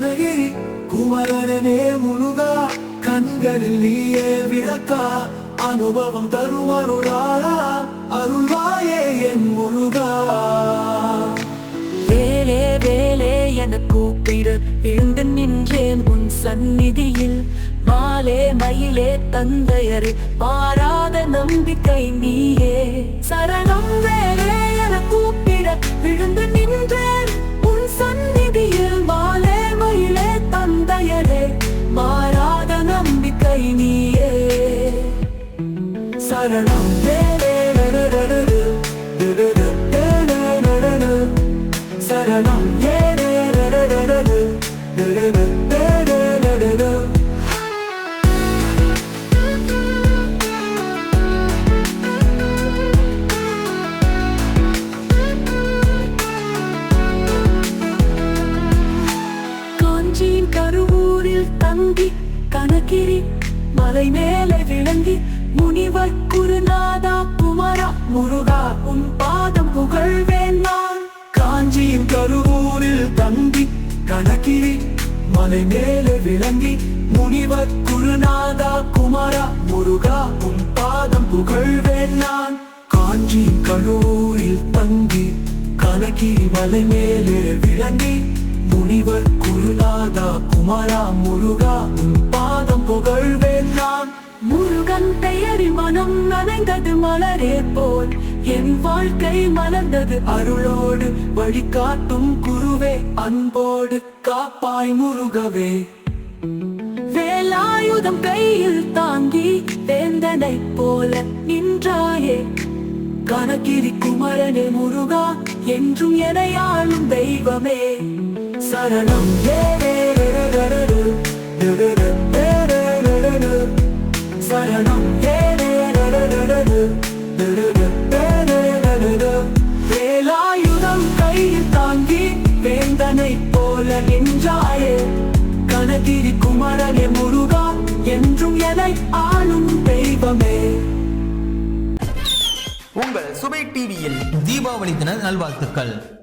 கனகிரி குமரனே முருகா கண்களில் நீயே விளக்கா அனுபவம் தரும் அருளாளா அருள்வாயே என் முருகா. வேலே வேலே என கூப்பிட எழுந்து நின்றேன் உன் சந்நிதியில். மாலே மயிலே தந்தையரு பாராத நம்பிக்கை நீயே. சரணம் சரணம் காஞ்சியின் கருவூரில் தங்கி கணக்கிரி மலை மேலே விளங்கி முனிவர் குருநாதா குமரா முருகா உன் பாதம் புகழ்வேன் நான். காஞ்சியின் கருவூரில் தங்கி கணக்கிரி மலை மேலே விளங்கி முனிவர் குருநாதா குமரா முருகா உன் பாதம் புகழ்வேன் நான். காஞ்சி கருவூரில் தங்கி கணக்கிரி மலை மேலே விளங்கி முனிவர் குருநாதா குமரா முருகா உன் மலர்ந்தது மலரே போல் என் வாழ்க்கை மலர்ந்தது அருளோடு வழிகாட்டும் குருவே அன்போடு காப்பாய் முருகவே வேலாயுதம் கையில் தாங்கி தேந்தனை போல நின்றாயே கணக்கிரி குமரனே முருகா என்றும் எனையாளும் தெய்வமே சரணம் ஏனே சரணம் ஏ நின்றாயே. கணகிரி குமரனே முருகா என்றும் எனை ஆளும் தெய்வமே. உங்கள் சுபை டிவியில் தீபாவளி தின நல்வாழ்த்துக்கள்.